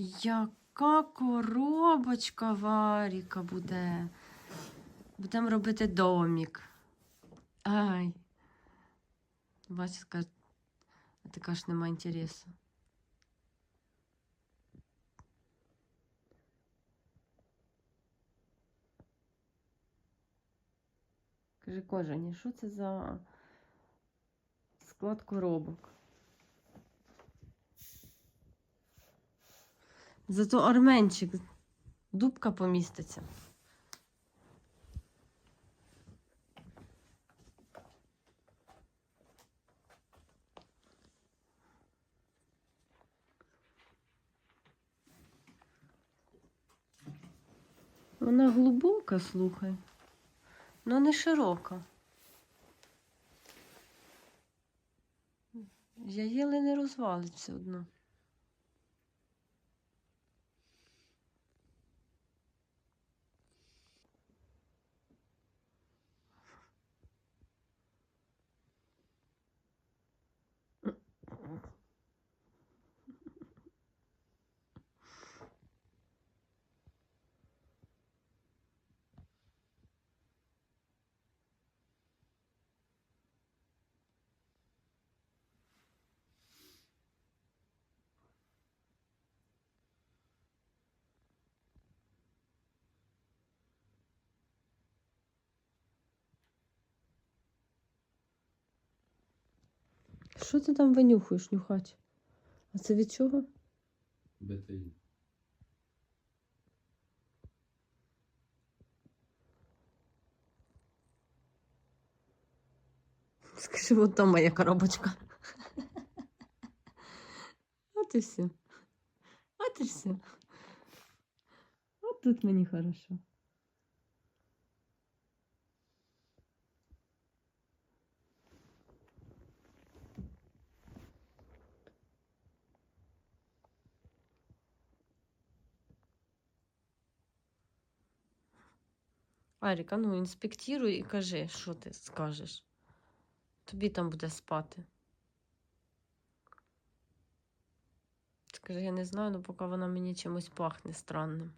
Яка коробочка Варіка буде. Будемо робити домик. Ай. Вася каже, а ти кажеш, нема інтересу. Каже, Кожані, що це за склад коробок? Зато Арменчик, дубка поміститься. Вона глибока, слухай, але не широка. Я єле не розвалить все одно. Що ти там винюхуєш, нюхач? А це від чого? БТІ. Скажи, от там моя коробочка. От і все. От і все. От тут мені хорошо. Аріка, ну інспектируй і кажи, що ти скажеш. Тобі там буде спати. Скажи, я не знаю, але поки вона мені чимось пахне странним.